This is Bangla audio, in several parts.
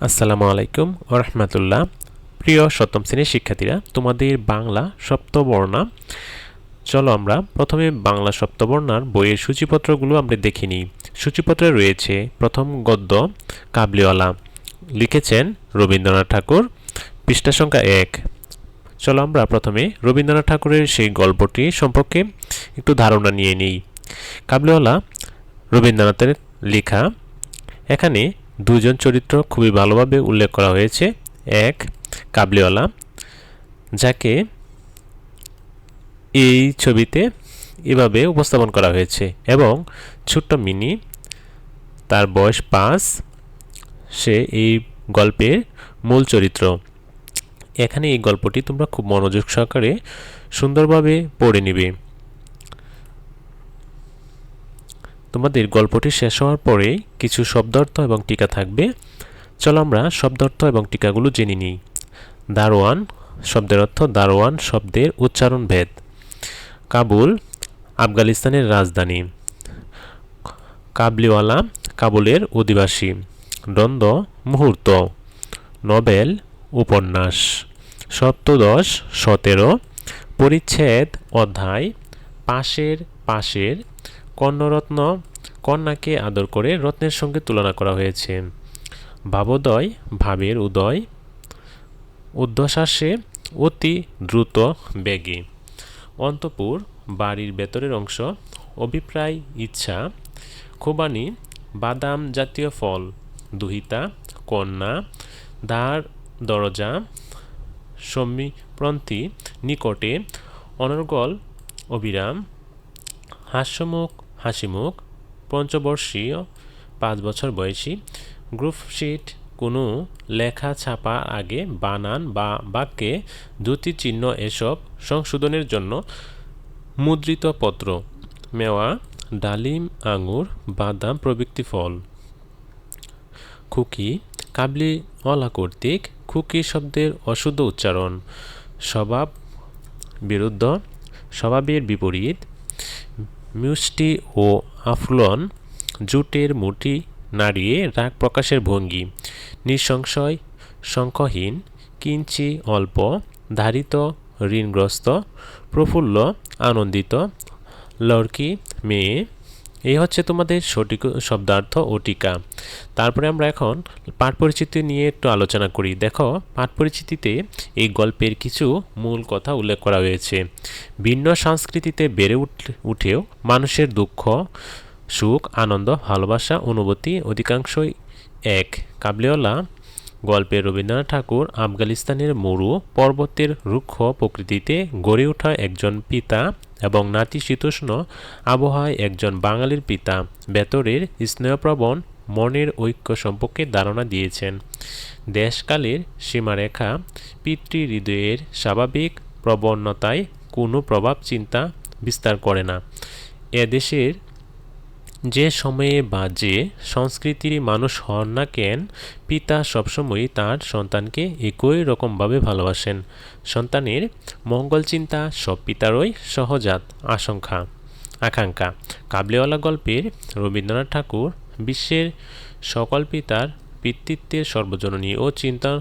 আসসালামু আলাইকুম ওরহমতুল্লাহ প্রিয় সপ্তম শ্রেণির শিক্ষার্থীরা, তোমাদের বাংলা সপ্তবর্ণা। চলো আমরা প্রথমে বাংলা সপ্তবর্ণার বইয়ের সূচিপত্রগুলো আমরা দেখে নিই। সূচিপত্রে রয়েছে প্রথম গদ্য, কাবলিওয়ালা। লিখেছেন রবীন্দ্রনাথ ঠাকুর। পৃষ্ঠা সংখ্যা এক। চলো আমরা প্রথমে রবীন্দ্রনাথ ঠাকুরের সেই গল্পটি সম্পর্কে একটু ধারণা নিয়ে নিই। কাবলিওয়ালা রবীন্দ্রনাথের লেখা। এখানে দুজন চরিত্র খুবই ভালোভাবে উল্লেখ করা হয়েছে। এক, কাবলিওয়ালা, যাকে এই ছবিতে এভাবে উপস্থাপন করা হয়েছে এবং ছোট্ট মিনি, তার বয়স পাঁচ, সে এই গল্পের মূল চরিত্র। এখানে এই গল্পটি তোমরা খুব মনোযোগ সহকারে সুন্দরভাবে পড়ে নিবে। তোমাদের গল্পটি শেষ হওয়ার পরে কিছু শব্দার্থ এবং টিকা থাকবে। চলো আমরা শব্দার্থ এবং টিকাগুলো জেনে নিই। দারোয়ান, শব্দের অর্থ দারোয়ান, শব্দের উচ্চারণ ভেদ। কাবুল, আফগানিস্তানের রাজধানী। কাবলিওয়ালা, কাবুলের অধিবাসী। দ্বন্দ্ব, মুহূর্ত। নবেল, উপন্যাস। সপ্তদশ, সতেরো। পরিচ্ছেদ, অধ্যায়। পাশের পাশের। কর্ণরত্ন কন্যাকে আদর করে রত্নের সঙ্গে তুলনা করা হয়েছে। ভাবোদয় ভাবের উদয় ঊর্ধ্বশ্বাসে অতি দ্রুত বেগে। অন্তপুর বাড়ির ভেতরের অংশ, অভিপ্রায় ইচ্ছা, খোবানি, বাদাম জাতীয় ফল, দুহিতা, কন্যা, দ্বার, দরজা সমীপ্রন্থী নিকটে, অনর্গল, অবিরাম, হাস্যমুখ হাসিমুখ পঞ্চবর্ষীয় পাঁচ বছর বয়সী গ্রুপশিট কোনো লেখা ছাপা আগে বানান বা বাক্যে দুটি চিহ্ন এসব সংশোধনের জন্য মুদ্রিত পত্র, মেওয়া, ডালিম, আঙুর, বাদাম প্রভৃতি ফল। খুকি, কাবলি অলা কর্তৃক খুকি শব্দের অশুদ্ধ উচ্চারণ। স্বভাব বিরুদ্ধ, স্বভাবের বিপরীত মিষ্টি ও আফলন জুটের মুটি নাড়িয়ে রাগ প্রকাশের ভঙ্গি। নিঃসংশয় সংখ্যহীন কিঞ্চি অল্প, ধারিত, ঋণগ্রস্ত, প্রফুল্ল, আনন্দিত, লড়কি, মেয়ে এই হচ্ছে তোমাদের সঠিক শব্দার্থ ও টিকা। তারপরে আমরা এখন পাঠ পরিচিতি নিয়ে একটু আলোচনা করি। দেখো, পাঠ পরিচিতিতে এই গল্পের কিছু মূল কথা উল্লেখ করা হয়েছে। ভিন্ন সংস্কৃতিতে বেড়ে উঠেও মানুষের দুঃখ, সুখ, আনন্দ, ভালোবাসা, অনুভূতি অধিকাংশই এক। কাবলিওয়ালা গল্পে রবীন্দ্রনাথ ঠাকুর আফগানিস্তানের মরু পর্বতের রুক্ষ প্রকৃতিতে গড়ে ওঠা একজন পিতা এবং নাতিশীতোষ্ণ আবহাওয়ায় একজন বাঙালির পিতা। বেতরের স্নেহপ্রবণ মনের ঐক্য সম্পর্কে ধারণা দিয়েছেন। দেশকালের সীমারেখা পিতৃহৃদয়ের স্বাভাবিক প্রবণতায় কোনো প্রভাব চিন্তা বিস্তার করে না। এদেশের যে সময়ে বা যে সংস্কৃতির মানুষ হন না কেন, পিতা সবসময়ই তার সন্তানকে একই রকমভাবে ভালোবাসেন। সন্তানের মঙ্গল চিন্তা সব পিতারই সহজাত আশঙ্কা, আকাঙ্ক্ষা। কাবলিওয়ালা গল্পের রবীন্দ্রনাথ ঠাকুর বিশ্বের সকল পিতার পিতৃত্বের সর্বজননী ও চিন্তা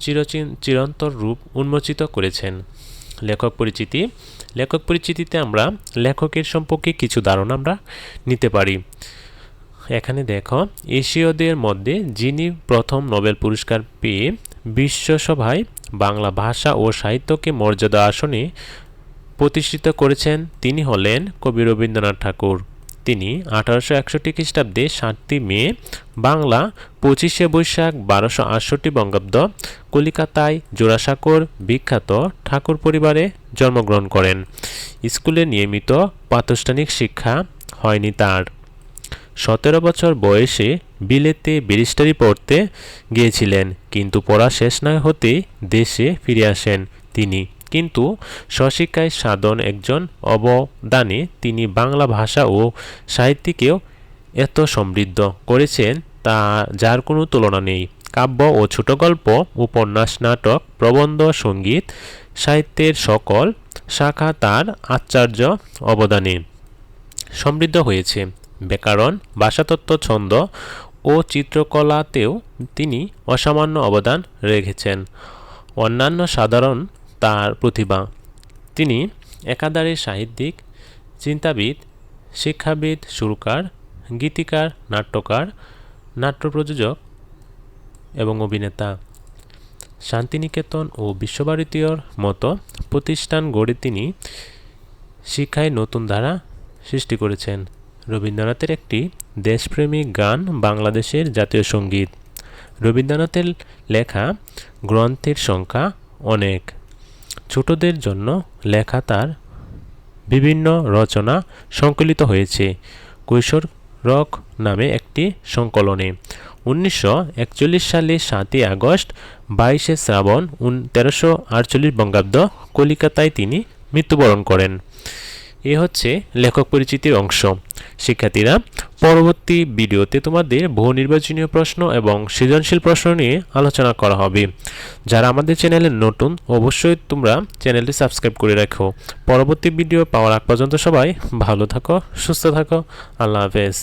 চিরচিন চিরন্তর রূপ উন্মোচিত করেছেন। লেখক পরিচিতি লেখক পরিচিতিতে আমরা লেখকের সম্পর্কে কিছু ধারণা আমরা নিতে পারি। এখানে দেখো, এশীয়দের মধ্যে যিনি প্রথম নোবেল পুরস্কার পেয়ে বিশ্বসভায় বাংলা ভাষা ও সাহিত্যকে মর্যাদা আসনে প্রতিষ্ঠিত করেছেন, তিনি হলেন কবি রবীন্দ্রনাথ ঠাকুর। তিনি আঠারোশো একষট্টি খ্রিস্টাব্দে সাতটি মে বাংলা পঁচিশে বৈশাখ বারোশো আটষট্টি বঙ্গাব্দ কলিকাতায় জোড়াসাঁকোর বিখ্যাত ঠাকুর পরিবারে জন্মগ্রহণ করেন। স্কুলে নিয়মিত প্রাতিষ্ঠানিক শিক্ষা হয়নি তার। সতেরো বছর বয়সে বিলেতে ব্যারিস্টারি পড়তে গিয়েছিলেন, কিন্তু পড়া শেষ না হতে দেশে ফিরে আসেন তিনি। কিন্তু স্বশিক্ষায় সাধন একজন অবদানে তিনি বাংলা ভাষা ও সাহিত্যকেও এত সমৃদ্ধ করেছেন তা যার কোনো তুলনা নেই। কাব্য ও ছোট গল্প উপন্যাস, নাটক, প্রবন্ধ, সংগীত, সাহিত্যের সকল শাখা তার আশ্চর্য অবদানে সমৃদ্ধ হয়েছে। ব্যাকরণ, ভাষাতত্ত্ব, ছন্দ ও চিত্রকলাতেও তিনি অসামান্য অবদান রেখেছেন। অন্যান্য সাধারণ তার প্রতিভা। তিনি একাধারে সাহিত্যিক, চিন্তাবিদ, শিক্ষাবিদ, সুরকার, গীতিকার, নাট্যকার নাট্য প্রযোজক এবং অভিনেতা। শান্তিনিকেতন ও বিশ্বভারতীয়র মতো প্রতিষ্ঠান গড়ে তিনি শিক্ষায় নতুন ধারা সৃষ্টি করেছেন। রবীন্দ্রনাথের একটি দেশপ্রেমিক গান বাংলাদেশের জাতীয় সংগীত। রবীন্দ্রনাথের লেখা গ্রন্থের সংখ্যা অনেক। ছোটদের জন্য লেখা তার বিভিন্ন রচনা সংকলিত হয়েছে। কৈশোর রক নামে একটি সংকলনে। উনিশশো একচল্লিশ সালে সাতই আগস্ট বাইশে শ্রাবণ তেরোশো আটচল্লিশ বঙ্গাব্দ কলিকাতায় তিনি মৃত্যুবরণ করেন। এ হচ্ছে লেখক পরিচিতির অংশ। শিক্ষার্থীরা, পরবর্তী ভিডিওতে তোমাদের বহু নির্বাচনীয় প্রশ্ন এবং সৃজনশীল প্রশ্ন নিয়ে আলোচনা করা হবে। যারা আমাদের চ্যানেলে নতুন, অবশ্যই তোমরা চ্যানেলটি সাবস্ক্রাইব করে রাখো। পরবর্তী ভিডিও পাওয়ার আগ পর্যন্ত সবাই ভালো থাকো, সুস্থ থাকো। আল্লাহ হাফেজ।